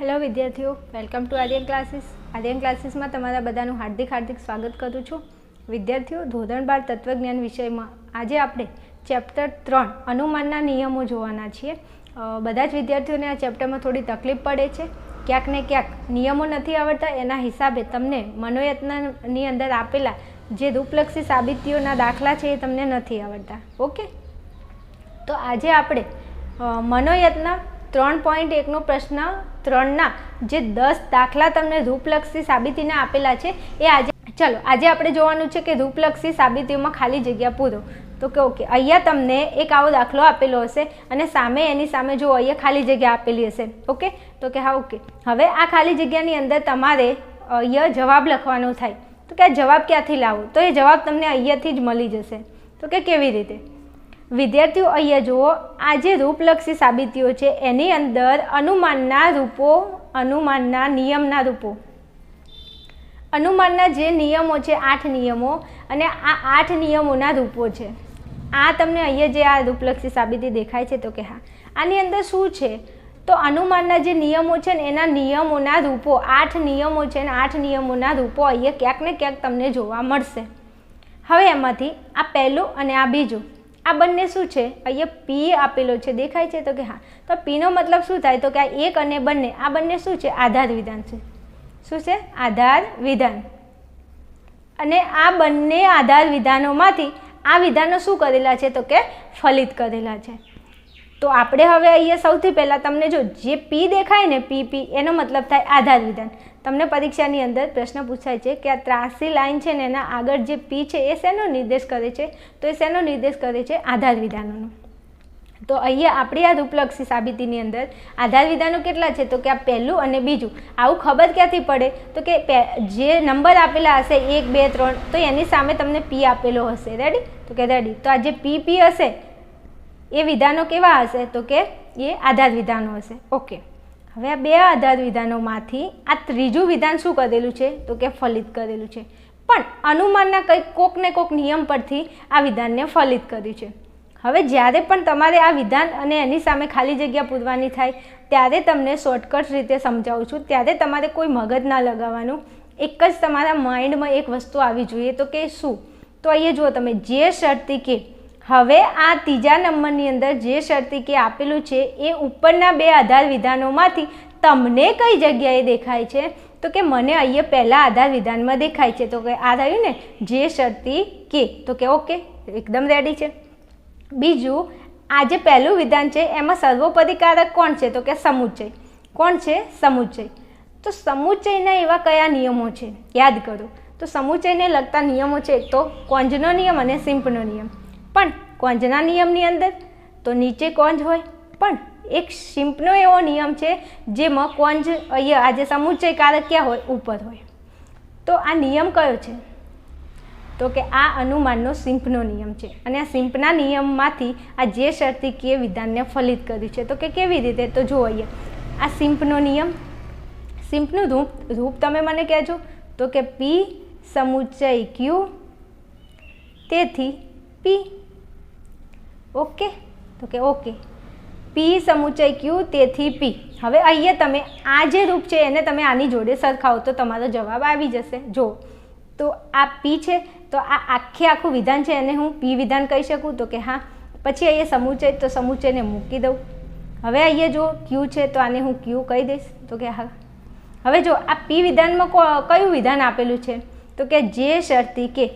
Hello વિદ્યાર્થીઓ. Welcome to Aryan classes Aryan ક્લાસીસમાં તમારા બધાનું હાર્દિક હાર્દિક સ્વાગત કરું છું. વિદ્યાર્થીઓ, ધોરણ બાર તત્વજ્ઞાન વિષયમાં આજે આપણે ચેપ્ટર ત્રણ અનુમાનના નિયમો જોવાના છીએ. બધા જ વિદ્યાર્થીઓને આ ચેપ્ટરમાં થોડી તકલીફ પડે છે. ક્યાંક ને ક્યાંક નિયમો નથી આવડતા, એના હિસાબે તમને મનોયત્નની અંદર આપેલા જે રૂપલક્ષી સાબિતીઓના દાખલા છે એ તમને નથી આવડતા. ઓકે? તો આજે આપણે મનોયત્ન ત્રણ પોઈન્ટ એકનો પ્રશ્ન ત્રણના જે દસ દાખલા તમને રૂપલક્ષી સાબિતીના આપેલા છે, એ આજે ચલો, આજે આપણે જોવાનું છે કે રૂપલક્ષી સાબિતીઓમાં ખાલી જગ્યા પૂરો. તો કે ઓકે, અહીંયા તમને એક આવો દાખલો આપેલો હશે અને સામે એની સામે જો અહીંયા ખાલી જગ્યા આપેલી હશે. ઓકે? તો કે હા, ઓકે. હવે આ ખાલી જગ્યાની અંદર તમારે અહીંયા જવાબ લખવાનો થાય. તો કે આ જવાબ ક્યાંથી લાવો? તો એ જવાબ તમને અહીંયાથી જ મળી જશે. તો કે કેવી રીતે? વિદ્યાર્થીઓ, અહીંયા જુઓ આ જે રૂપલક્ષી સાબિતીઓ છે. એની અંદર અનુમાનના રૂપો, અનુમાનના નિયમના રૂપો. અનુમાનના જે નિયમો છે, આઠ નિયમો, અને આ આઠ નિયમોના રૂપો છે. આ તમને અહીંયા જે આ રૂપલક્ષી સાબિતી દેખાય છે, તો કે હા. આની અંદર શું છે? તો અનુમાનના જે નિયમો છે ને, એના નિયમોના રૂપો, આઠ નિયમો છે ને, આઠ નિયમોના રૂપો અહીંયા ક્યાંક ને ક્યાંક તમને જોવા મળશે. હવે એમાંથી આ પહેલું અને આ બીજું. આ બંને શું છે? અહીંયા પી આપેલો છે, દેખાય છે તો કે હા. તો પીનો મતલબ શું થાય? તો કે આ એક અને બંને, આ બંને શું છે? આધાર વિધાન છે. શું છે? આધાર વિધાન. અને આ બંને આધાર વિધાનોમાંથી આ વિધાનો શું કરેલા છે? તો કે ફલિત કરેલા છે. તો આપણે હવે અહીંયા સૌથી પહેલાં તમને જો જે પી દેખાય ને પી પી એનો મતલબ થાય આધાર વિધાન. તમને પરીક્ષાની અંદર પ્રશ્ન પૂછાય છે કે આ ત્રાસી લાઇન છે ને એના આગળ જે પી છે, એ શેનો નિર્દેશ કરે છે? તો એ શેનો નિર્દેશ કરે છે? આધાર વિધાનોનો. તો અહીંયા આપણી આ રૂપલક્ષી સાબિતીની અંદર આધાર વિધાનો કેટલા છે? તો કે આ પહેલું અને બીજું. આવું ખબર ક્યાંથી પડે? તો કે જે નંબર આપેલા હશે, એક, બે, ત્રણ, તો એની સામે તમને પી આપેલો હશે. રેડી તો કે રેડી તો આ જે પી પી હશે એ વિધાનો કેવા હશે? તો કે એ આધાર વિધાનો હશે. ઓકે. હવે આ બે આધાર વિધાનોમાંથી આ ત્રીજું વિધાન શું કરેલું છે? તો કે ફલિત કરેલું છે. પણ અનુમાનના કંઈક કોક ને કોક નિયમ પરથી આ વિધાનને ફલિત કર્યું છે. હવે જ્યારે પણ તમારે આ વિધાન અને એની સામે ખાલી જગ્યા પૂરવાની થાય, ત્યારે તમને શોર્ટકટ રીતે સમજાવું છું. ત્યારે તમારે કોઈ મગજ ના લગાવવાનું. એક જ તમારા માઇન્ડમાં એક વસ્તુ આવી જોઈએ. તો કે શું? તો અહીંયા જુઓ તમે, જે શરતી કે હવે આ ત્રીજા નંબરની અંદર જે શરતી કે આપેલું છે, એ ઉપરના બે આધાર વિધાનોમાંથી તમને કઈ જગ્યાએ દેખાય છે? તો કે મને અહીંયા પહેલાં આધાર વિધાનમાં દેખાય છે. તો કે આ થયું ને, જે શરતી કે. તો કે ઓકે, એકદમ રેડી છે. બીજું, આ જે પહેલું વિધાન છે, એમાં સર્વોપરિકારક કોણ છે? તો કે સમુચ્ચય. કોણ છે? સમુચ્ચય. તો સમુચ્ચયના એવા કયા નિયમો છે? યાદ કરો. તો સમુચ્ચયને લગતા નિયમો છે, એક તો કોંજનો નિયમ અને સિમ્પનો નિયમ. પણ કોંજના નિયમની અંદર તો નીચે કોંજ હોય, પણ એક સિમ્પનો એવો નિયમ છે જેમાં કોંજ અહીંયા આજે સમુચ્ચય કારક ક્યાં હોય? ઉપર હોય. તો આ નિયમ કયો છે? તો કે આ અનુમાનનો સિમ્પનો નિયમ છે. અને આ સિમ્પના નિયમમાંથી આ જે શરતી કે વિધાનને ફલિત કર્યું છે. તો કે કેવી રીતે? તો અહીંયા. આ સિમ્પનો નિયમ. સિમ્પનું રૂપ રૂપ તમે મને કહેજો. તો કે પી સમુચ્ચય ક્યુ. તેથી પી ઓકે? તો કે ઓકે. પી સમુચય ક્યુ, તેથી પી. હવે અહીંયા તમે આ જે રૂપ છે એને તમે આની જોડે સરખાવો તો તમારો જવાબ આવી જશે. જો, તો આ પી છે, તો આ આખે આખું વિધાન છે એને હું પી વિધાન કહી શકું? તો કે હા. પછી અહીંયા સમુચય તો સમુચયને મૂકી દઉં. હવે અહીંયા જો ક્યુ છે, તો આને હું ક્યુ કહી દઈશ. તો કે હા. હવે જો આ પી વિધાનમાં કયું વિધાન આપેલું છે? તો કે જે શરતી કે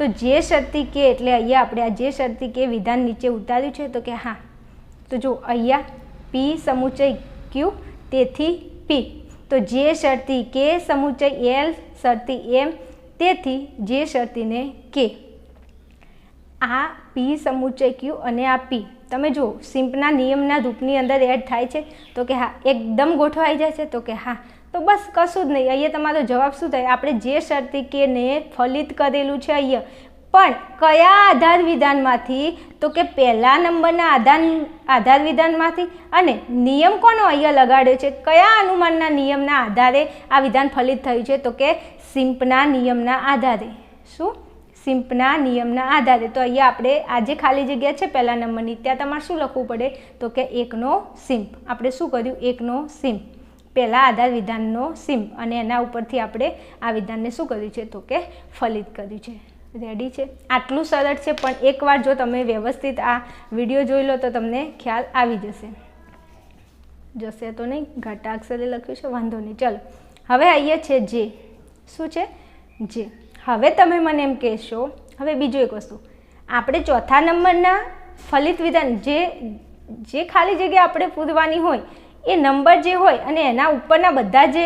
તો જે શરતી કે એટલે અહીંયા આપણે આ જે શરતી કે વિધાન નીચે ઉતાર્યું છે તો કે હા. તો જો અહીંયા પી સમુચય ક્યુ, તેથી પી. તો જે શરતી કે સમુચય એલ, શરતી એમ, તેથી જે શરતીને કે. આ પી સમુચય ક્યુ અને આ પી. તમે જુઓ સિમ્પના નિયમના રૂપની અંદર એડ થાય છે તો કે હા, એકદમ ગોઠવાઈ જાય છે તો કે હા. તો બસ કશું જ નહીં. અહીંયા તમારો જવાબ શું થાય? આપણે જે શરતી કે ફલિત કરેલું છે અહીંયા. પણ કયા આધાર વિધાનમાંથી? તો કે પહેલા નંબરના આધાર આધાર વિધાનમાંથી? અને નિયમ કોનો અહીંયા લગાડ્યો છે? કયા અનુમાનના નિયમના આધારે આ વિધાન ફલિત થયું છે? તો કે સિમ્પના નિયમના આધારે. શું? સિમ્પના નિયમના આધારે. તો અહીંયા આપણે આજે ખાલી જગ્યા છે પહેલા નંબરની, ત્યાં તમારે શું લખવું પડે? તો કે એકનો સિમ્પ. આપણે શું કર્યું? એકનો સિમ્પ. પહેલાં આધાર વિધાનનો સિમ અને એના ઉપરથી આપણે આ વિધાનને શું કર્યું છે તો કે ફલિત કર્યું છે. રેડી છે? આટલું સરળ છે, પણ એકવાર જો તમે વ્યવસ્થિત આ વીડિયો જોઈ લો તો તમને ખ્યાલ આવી જશે. જશે તો નહીં? ઘાટા અક્ષરે લખ્યું છે, વાંધો નહીં. ચલો, હવે આવીએ છે જે શું છે? જે હવે તમે મને એમ કહેશો, હવે બીજું એક વસ્તુ. આપણે ચોથા નંબરના ફલિત વિધાન જે જે ખાલી જગ્યા આપણે પૂરવાની હોય એ નંબર જે હોય અને એના ઉપરના બધા જે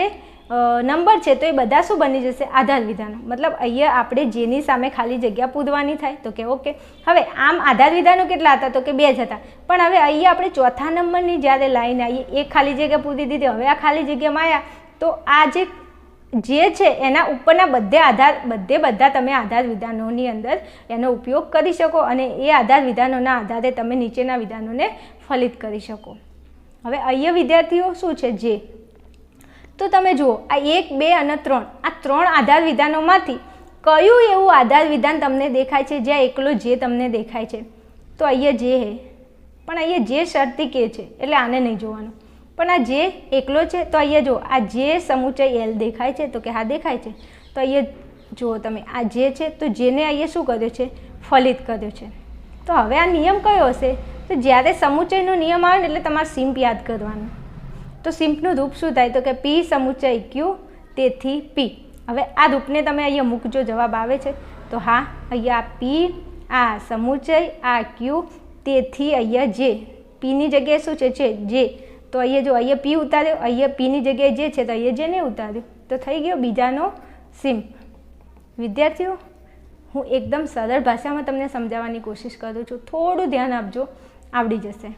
નંબર છે તો એ બધા શું બની જશે? આધાર વિધાનો. મતલબ અહીંયા આપણે જેની સામે ખાલી જગ્યા પૂરવાની થાય તો કે ઓકે. હવે આમ આધાર વિધાનો કેટલા હતા? તો કે બે જ હતા. પણ હવે અહીંયા આપણે ચોથા નંબરની જ્યારે લાઈન આવીએ એ ખાલી જગ્યા પૂરી દીધી, હવે આ ખાલી જગ્યામાં આવ્યા તો આ જે જે છે એના ઉપરના બધે આધાર, બધે બધા તમે આધાર વિધાનોની અંદર એનો ઉપયોગ કરી શકો અને એ આધાર વિધાનોના આધારે તમે નીચેના વિધાનોને ફલિત કરી શકો. હવે અહીંયા વિદ્યાર્થીઓ શું છે? જે. તો તમે જુઓ, આ એક, બે અને ત્રણ. આ ત્રણ આધાર વિધાનોમાંથી કયું એવું આધાર વિધાન તમને દેખાય છે? જ્યાં એકલો જે તમને દેખાય છે. તો અહીંયા જે હે. પણ અહીંયા જે શરતી કે છે, એટલે આને નહીં જોવાનું. પણ આ જે એકલો છે, તો અહીંયા જુઓ, આ જે સમુચય એલ દેખાય છે, તો કે હા દેખાય છે. તો અહીંયા જુઓ તમે, આ જે છે, તો જેને અહીંયા શું કર્યો છે? ફલિત કર્યો છે. તો હવે આ નિયમ કયો હશે? તો જ્યારે સમુચયનો નિયમ આવે ને એટલે તમારે સિમ્પ યાદ કરવાનું. તો સિમ્પનું રૂપ શું થાય? તો કે પી સમુચય ક્યુ તેથી પી હવે આ રૂપને તમે અહીંયા મૂકજો જવાબ આવે છે. તો હા, અહીંયા પી આ સમુચય આ ક્યુ તેથી અહીંયા જે પીની જગ્યાએ શું છે? જે જે તો અહીંયા જો અહીંયા પી ઉતાર્યો, અહીંયા પીની જગ્યાએ જે છે, તો અહીંયા જે નહીં ઉતાર્યું. તો થઈ ગયો બીજાનો સિમ્પ વિદ્યાર્થીઓ હું એકદમ સરળ ભાષામાં તમને સમજાવવાની કોશિશ કરું છું. થોડું ધ્યાન આપજો. આવડી જશે.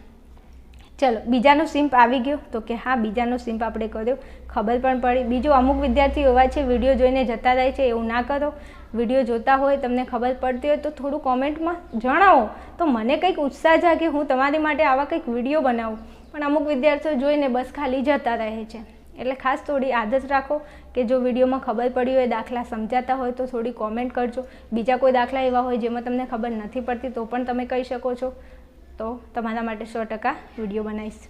ચલો, બીજાનો સિમ્પ આવી ગયો. તો કે હા, બીજાનો સિમ્પ આપણે કર્યો. ખબર પણ પડી. બીજો અમુક વિદ્યાર્થીઓ એવા છે, વીડિયો જોઈને જતા રહે છે, એવું ના કરો. વીડિયો જોતા હોય, તમને ખબર પડતી હોય, તો થોડું કોમેન્ટમાં જણાવો. તો મને કંઈક ઉત્સાહ જાગે, હું તમારી માટે આવા કંઈક વીડિયો બનાવું. પણ અમુક વિદ્યાર્થીઓ જોઈને બસ ખાલી જતા રહે છે. એટલે ખાસ થોડી આદત રાખો કે જો વિડીયોમાં ખબર પડી હોય, દાખલા સમજાતા હોય તો થોડી કોમેન્ટ કરજો. બીજા કોઈ દાખલા એવા હોય જેમાં તમને ખબર નથી પડતી તો પણ તમે કહી શકો છો. તો તમારા માટે સો ટકા વીડિયો બનાવીશ.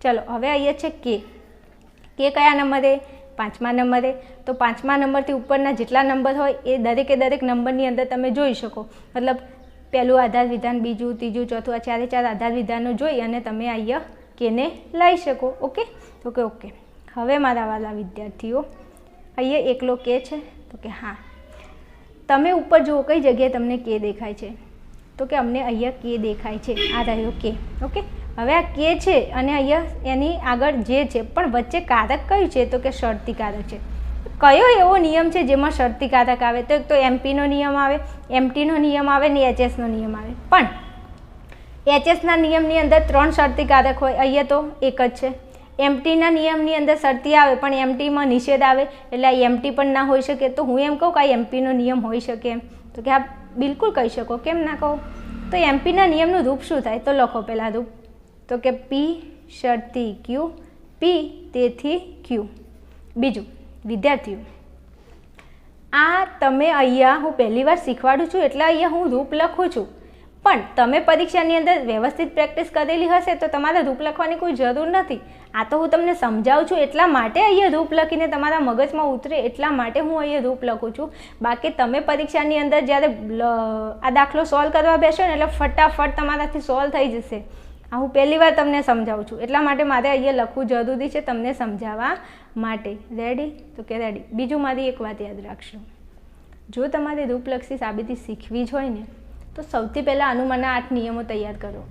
ચલો, હવે અહીંયા છે કે. કે કયા નંબરે? પાંચમા નંબરે. તો પાંચમા નંબરથી ઉપરના જેટલા નંબર હોય એ દરેકે દરેક નંબરની અંદર તમે જોઈ શકો. મતલબ પહેલું આધાર વિધાન, બીજું, ત્રીજું, ચોથું, આ ચારે ચાર આધાર વિધાનો જોઈ અને તમે અહીંયા કેને લઈ શકો. ઓકે? તો કે ઓકે. હવે મારા વાલા વિદ્યાર્થીઓ, અહીંયા એકલો કે છે? તો કે હા. તમે ઉપર જુઓ કઈ જગ્યાએ તમને કે દેખાય છે. તો કે અમને અહીંયા કે દેખાય છે. આ રહ્યો કે. ઓકે? હવે આ કે છે અને અહીંયા એની આગળ જે છે, પણ વચ્ચે કારક કયું છે? તો કે શરતી કારક છે. કયો એવો નિયમ છે જેમાં શરતી કારક આવે? તો એક તો એમપીનો નિયમ આવે એમટીનો નિયમ આવે ને એચએસનો નિયમ આવે. પણ એચએસના નિયમની અંદર ત્રણ શરતી કારક હોય, અહીંયા તો એક જ છે. એમટીના નિયમની અંદર શરતી આવે, પણ એમટીમાં નિષેધ આવે, એટલે આ એમટી પણ ના હોઈ શકે. તો હું એમ કહું કે આ એમપીનો નિયમ હોઈ શકે એમ. તો કે આ બિલકુલ કહી શકો. કેમ ના કહો? તો એમપીના નિયમનું રૂપ શું થાય? તો લખો પહેલાં રૂપ. તો કે પી શરતી ક્યુ પી તેથી ક્યુ બીજું, વિદ્યાર્થીઓ. આ તમે અહીંયા હું પહેલી વાર શીખવાડું છું, એટલે અહીંયા હું રૂપ લખું છું. પણ તમે પરીક્ષાની અંદર વ્યવસ્થિત પ્રેક્ટિસ કરેલી હશે તો તમારે રૂપ લખવાની કોઈ જરૂર નથી. આ તો હું તમને સમજાવું છું એટલા માટે અહીંયા રૂપ લખીને તમારા મગજમાં ઉતરે એટલા માટે હું અહીંયા રૂપ લખું છું. બાકી તમે પરીક્ષાની અંદર જ્યારે આ દાખલો સોલ્વ કરવા બેસો ને એટલે ફટાફટ તમારાથી સોલ્વ થઈ જશે. આ હું પહેલી વાર તમને સમજાવું છું. એટલા માટે મારે અહીંયા લખવું જરૂરી છે તમને સમજાવવા માટે. રેડી તો કે રેડી બીજું મારી એક વાત યાદ રાખશો જો તમારે રૂપલક્ષી સાબિતી શીખવી જ હોય ને તો સૌથી પહેલાં અનુમાનના આઠ નિયમો તૈયાર કરો.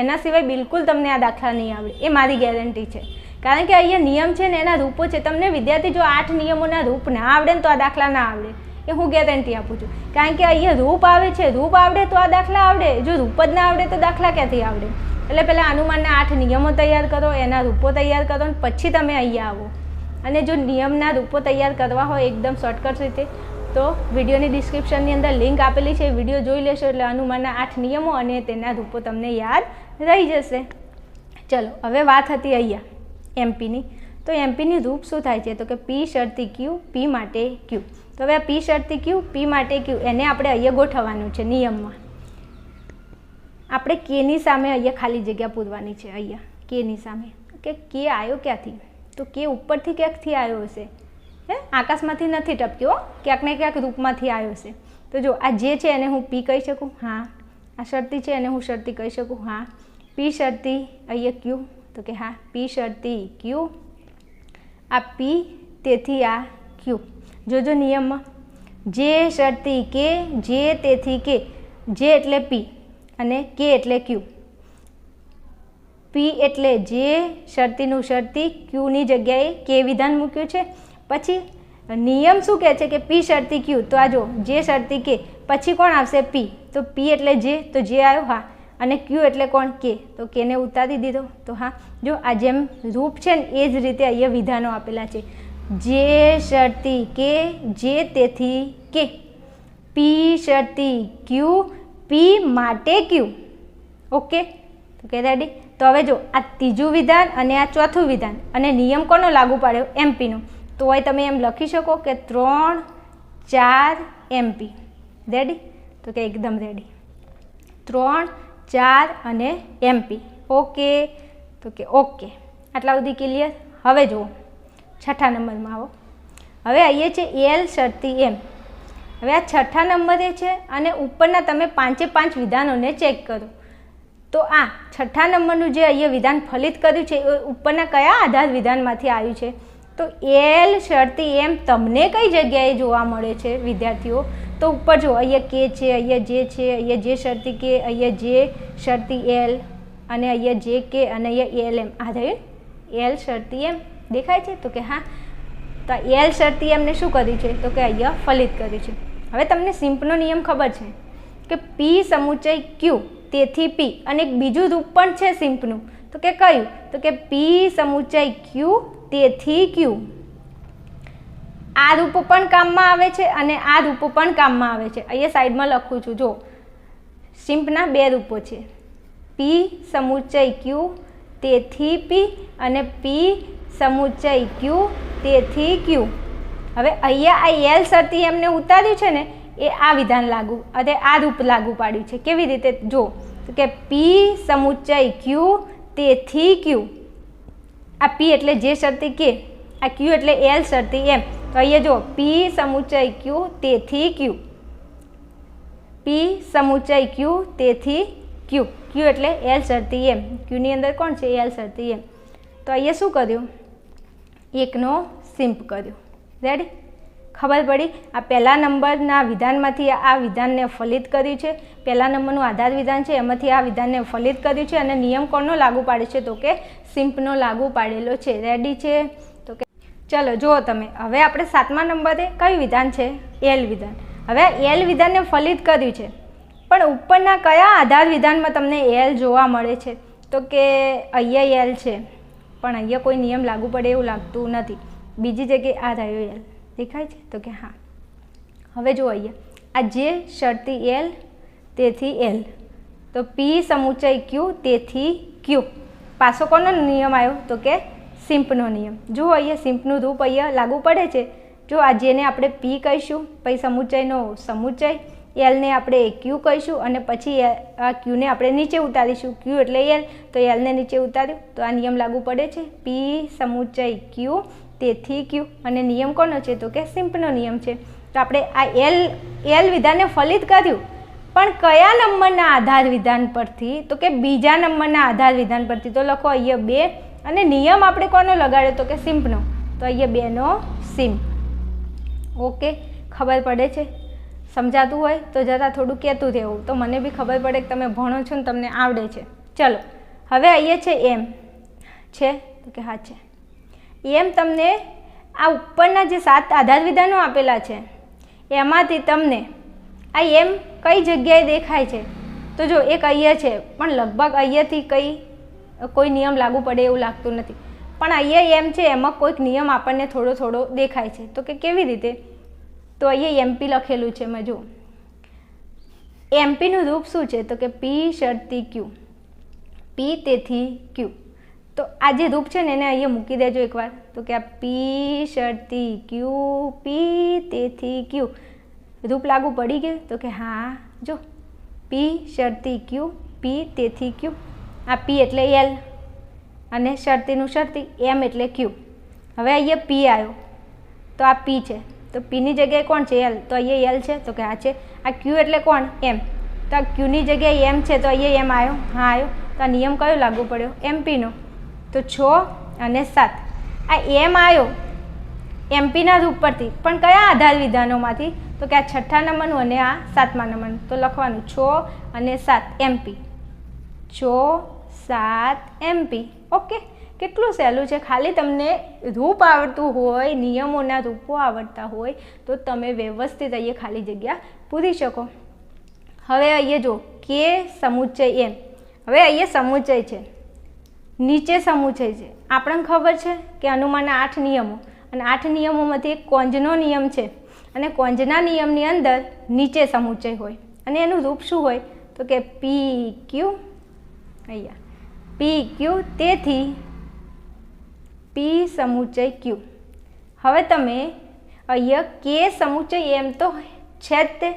એના સિવાય બિલકુલ તમને આ દાખલા નહીં આવડે. એ મારી ગેરંટી છે. કારણ કે અહીંયા નિયમ છે ને એના રૂપો છે. તમને વિદ્યાર્થી જો આઠ નિયમોના રૂપ ના આવડે ને તો આ દાખલા ના આવડે. એ હું ગેરંટી આપું છું. કારણ કે અહીંયા રૂપ આવે છે. રૂપ આવડે તો આ દાખલા આવડે. જો રૂપ જ ના આવડે તો દાખલા ક્યાંથી આવડે? એટલે પહેલાં અનુમાનના આઠ નિયમો તૈયાર કરો, એના રૂપો તૈયાર કરો ને પછી તમે અહીંયા આવો. અને જો નિયમના રૂપો તૈયાર કરવા હોય એકદમ શોર્ટકટ રીતે તો વિડીયોની ડિસ્ક્રિપ્શનની અંદર લિંક આપેલી છે, વીડિયો જોઈ લેશો એટલે હનુમાનના આઠ નિયમો અને તેના રૂપો તમને યાદ રહી જશે. ચલો, હવે વાત હતી અહીંયા એમપીની તો એમપીની રૂપ શું થાય છે? તો કે પી શરતી ક્યુ પી માટે ક્યુ તો હવે આ પી શરતી ક્યુ પી માટે ક્યુ એને આપણે અહીંયા ગોઠવવાનું છે નિયમમાં. આપણે કેની સામે અહીંયા ખાલી જગ્યા પૂરવાની છે, અહીંયા કેની સામે. કે કે આવ્યો ક્યાંથી? તો કે ઉપરથી ક્યાંકથી આવ્યો હશે? હે? આકાશમાંથી નથી ટપક્યો ક્યાંક ને ક્યાંક રૂપમાંથી આવ્યો છે. તો જો, આ જે છે એને હું પી કહી શકું? હા. આ શરતી છે એને હું શરતી કહી શકું? હા. પી શરતી, અહીંયા ક્યુ? તો કે હા, પી શરતી, ક્યુ? આ પી, તેથી આ ક્યુ. જોજો નિયમમાં. જે શરતી કે, જે તેથી કે, જે એટલે પી અને કે એટલે ક્યુ. પી એટલે જે શરતીનું શરતી, ક્યુની જગ્યાએ કે વિધાન મૂક્યું છે? પછી નિયમ શું કહે છે કે પી શરતી ક્યુ? તો આ જો, જે શરતી કે, પછી કોણ આવશે? પી. તો પી એટલે જે, તો જે આવ્યો, હા. અને ક્યુ એટલે કોણ? કે. તો કેને ઉતારી દીધો. તો હા, જો આ જેમ રૂપ છે ને, એ જ રીતે અહીંયા વિધાનો આપેલા છે. જે શરતી કે, જે તેથી કે. પી શરતી ક્યુ, પી માટે ક્યુ. ઓકે? તો કે રેડી? તો હવે જો, આ ત્રીજું વિધાન અને આ ચોથું વિધાન. અને નિયમ કોનો લાગુ પાડ્યો? એમપીનો તો હોય તમે એમ લખી શકો કે ત્રણ ચાર એમપી. રેડી તો કે એકદમ રેડી ત્રણ ચાર અને એમપી. ઓકે તો કે ઓકે આટલા સુધી ક્લિયર હવે જુઓ. છઠ્ઠા નંબરમાં આવો. હવે અહીંયા છે એલ શરતી એમ હવે આ છઠ્ઠા નંબરે છે અને ઉપરના તમે પાંચે પાંચ વિધાનોને ચેક કરો. તો આ છઠ્ઠા નંબરનું જે અહીંયા વિધાન ફલિત કર્યું છે, એ ઉપરના કયા આધાર વિધાનમાંથી આવ્યું છે? તો એલ શરતી એમ તમને કઈ જગ્યાએ જોવા મળે છે, વિદ્યાર્થીઓ? તો ઉપર જો, અહીંયા કે છે, અહીંયા જે છે, અહીંયા જે શરતી કે, અહીંયા જે શરતી એલ અને અહીંયા જે કે અને અહીંયા એલ એમ. આ થયું એલ શરતી એમ દેખાય છે? તો કે હા. તો એલ શરતી એમને શું કર્યું છે? તો કે અહીંયા ફલિત કર્યું છે. હવે તમને સિમ્પનો નિયમ ખબર છે કે પી સમુચય ક્યુ તેથી પી અને એક બીજું રૂપ પણ છે સિમ્પનું. તો કે કયું? તો કે પી સમુચય ક્યુ તેથી ક્યુ? આ રૂપ પણ કામમાં આવે છે અને આ રૂપ પણ કામમાં આવે છે. અહીંયા સાઈડમાં લખું છું. જો, સિમ્પના બે રૂપો છે. પી સમુચય ક્યુ તેથી પી અને પી સમુચય ક્યુ તેથી ક્યુ. હવે અહીંયા આ એલ સરથી એમને ઉતાર્યું છે ને, એ આ વિધાન લાગુ, અને આ રૂપ લાગુ પાડ્યું છે. કેવી રીતે? જો, કે પી સમુચય ક્યુ તેથી ક્યુ. આ પી એટલે જે શરતી કે, આ ક્યુ એટલે એલ શરતી એમ. તો અહીંયા જો પી સમુચય ક્યુ તેથી ક્યુ પી સમુચય ક્યુ તેથી ક્યુ ક્યુ એટલે એલ શરતી એમ. ક્યુની અંદર કોણ છે? એલ શરતી એમ. તો અહીંયા શું કર્યું? એકનો સિમ્પ કર્યો. રેડી ખબર પડી? આ પહેલા નંબરના વિધાનમાંથી આ વિધાનને ફલિત કર્યું છે. પહેલા નંબરનું આધાર વિધાન છે, એમાંથી આ વિધાનને ફલિત કર્યું છે અને નિયમ કોણનો લાગુ પાડે છે. તો કે સિમ્પનો લાગુ પાડેલો છે. રેડી છે? તો કે ચલો, જુઓ તમે. હવે આપણે સાતમા નંબરે કયું વિધાન છે? એલ વિધાન. હવે એલ વિધાનને ફલિત કર્યું છે. પણ ઉપરના કયા આધાર વિધાનમાં તમને એલ જોવા મળે છે? તો કે અહીંયા એલ છે. પણ અહીંયા કોઈ નિયમ લાગુ પડે એવું લાગતું નથી. બીજી જગ્યાએ આ રહ્યો એલ દેખાય છે? તો કે હા. હવે જુઓ અહીંયા આ જે શરતી એલ, તેથી એલ. તો પી સમુચય ક્યુ તેથી ક્યુ પાછો કોનો નિયમ આવ્યો? તો કે સિમ્પનો નિયમ. જુઓ અહીંયા સિમ્પનું રૂપ અહીંયા લાગુ પડે છે. જો આ જેને આપણે પી કહીશું, પછી સમુચયનો સમુચય એલને આપણે ક્યુ કહીશું અને પછી આ ક્યુને આપણે નીચે ઉતારીશું. ક્યુ એટલે એલ તો એલને નીચે ઉતાર્યું. તો આ નિયમ લાગુ પડે છે. પી સમુચય ક્યુ તેથી ક્યુ? અને નિયમ કોનો છે? તો કે સિમ્પનો નિયમ છે. તો આપણે આ એલ એલ વિધાનને ફલિત કર્યું. પણ કયા નંબરના આધાર વિધાન પરથી? તો કે બીજા નંબરના આધાર વિધાન પરથી. તો લખો અહીંયા બે. અને નિયમ આપણે કોનો લગાડ્યો? તો કે સિમ્પનો. તો અહીંયા બેનો સિમ્પ ઓકે, ખબર પડે છે? સમજાતું હોય? તો જરા થોડું કહેતું રહેવું. તો મને બી ખબર પડે કે તમે ભણો છો ને તમને આવડે છે. ચલો, હવે અહીંયા છે એમ. છે? તો કે હા, છે. એમ તમને આ ઉપરના જે સાત આધાર વિધાનો આપેલા છે, એમાંથી તમને આ એમ કઈ જગ્યાએ દેખાય છે? તો જો એક અહીંયા છે, પણ લગભગ અહીંયાથી કંઈ, કોઈ નિયમ લાગુ પડે એવું લાગતું નથી. પણ અહીંયા એમ છે, એમાં કોઈક નિયમ આપણને થોડો થોડો દેખાય છે. તો કે કેવી રીતે? તો અહીંયા એમપી લખેલું છે મેં જો. એમપીનું રૂપ શું છે? તો કે પી શરતી ક્યુ. પી તેથી ક્યુ. તો આ જે રૂપ છે ને, એને અહીંયા મૂકી દેજો એકવાર. તો કે આ પી શરતી ક્યુ પી તેથી ક્યુ રૂપ લાગુ પડી ગયું. તો કે હા, જો. પી શરતી ક્યુ પી તેથી ક્યુ આ પી એટલે એલ અને શરતીનું શરતી એમ એટલે ક્યુ હવે અહીંયા પી આવ્યો. તો આ પી છે. તો પીની જગ્યાએ કોણ છે એલ તો અહીંયા એલ છે. તો કે આ છે. આ ક્યુ એટલે કોણ? એમ તો આ ક્યુની જગ્યાએ એમ છે. તો અહીંયા એમ આવ્યો. હા, આવ્યો. તો આ નિયમ કયો લાગુ પડ્યો? એમપીનો તો છ અને સાત. આ એમ આવ્યો એમપીના રૂપ પરથી. પણ કયા આધાર વિધાનોમાંથી? તો કે આ છઠ્ઠા નંબરનું અને આ સાતમા નંબરનું. તો લખવાનું છ અને સાત એમપી. છ, સાત એમપી. ઓકે. કેટલું સહેલું છે? ખાલી તમને રૂપ આવડતું હોય, નિયમોના રૂપો આવડતા હોય, તો તમે વ્યવસ્થિત અહીંયા ખાલી જગ્યા પૂરી શકો. હવે અહીંયા જો કે સમુચ્ચય એમ. હવે અહીંયા સમુચ્ચય છે. નીચે સમુચય છે આપણને ખબર છે કે અનુમાનના આઠ નિયમો. અને આઠ નિયમોમાંથી એક કોંજનો નિયમ છે. અને કોંજના નિયમની અંદર નીચે સમુચય હોય. અને એનું રૂપ શું હોય? તો કે પી ક્યુ અહીંયા. પી ક્યુ તેથી પી સમુચય ક્યુ હવે તમે અહીંયા કે સમુચય એમ તો છે તે.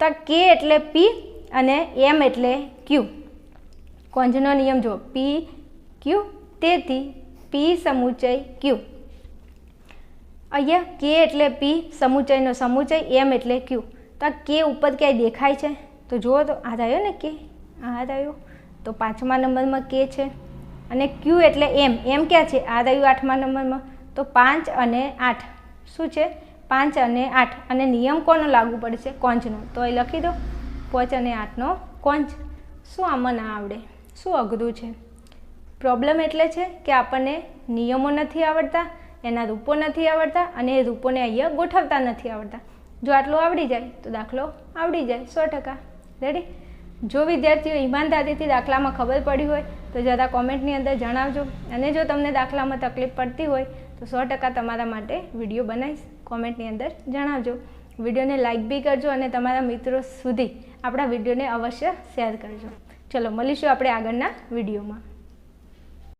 તો કે એટલે પી અને એમ એટલે ક્યુ કોંજનો નિયમ જો પી ક્યુ? તેથી પી સમુચય ક્યુ? અહીંયા કે એટલે પી સમુચયનો સમુચય, એમ એટલે ક્યુ. તો આ કે ઉપર ક્યાંય દેખાય છે? તો જુઓ તો, આ થયો ને કે? આ થયો તો પાંચમા નંબરમાં કે છે. અને ક્યુ એટલે એમ. એમ ક્યાં છે? આ રહ્યું આઠમા નંબરમાં. તો પાંચ અને આઠ. શું છે? પાંચ અને આઠ. અને નિયમ કોનો લાગુ પડશે? કોંચનો. તો એ લખી દો. પાંચ અને આઠનો કોંચ. શું આમાં ના આવડે? શું અઘરું છે? પ્રોબ્લેમ એટલે છે કે આપણને નિયમો નથી આવડતા, એના રૂપો નથી આવડતા અને એ રૂપોને અહીંયા ગોઠવતા નથી આવડતા. જો આટલું આવડી જાય તો દાખલો આવડી જાય સો ટકા. રેડી જો વિદ્યાર્થીઓ ઈમાનદારીથી દાખલામાં ખબર પડી હોય તો જરા કોમેન્ટની અંદર જણાવજો. અને જો તમને દાખલામાં તકલીફ પડતી હોય તો સો ટકા તમારા માટે વીડિયો બનાવીશ. કોમેન્ટની અંદર જણાવજો. વિડીયોને લાઇક બી કરજો અને તમારા મિત્રો સુધી આપણા વિડીયોને અવશ્ય શેર કરજો. ચલો, મળીશું આપણે આગળના વિડીયોમાં.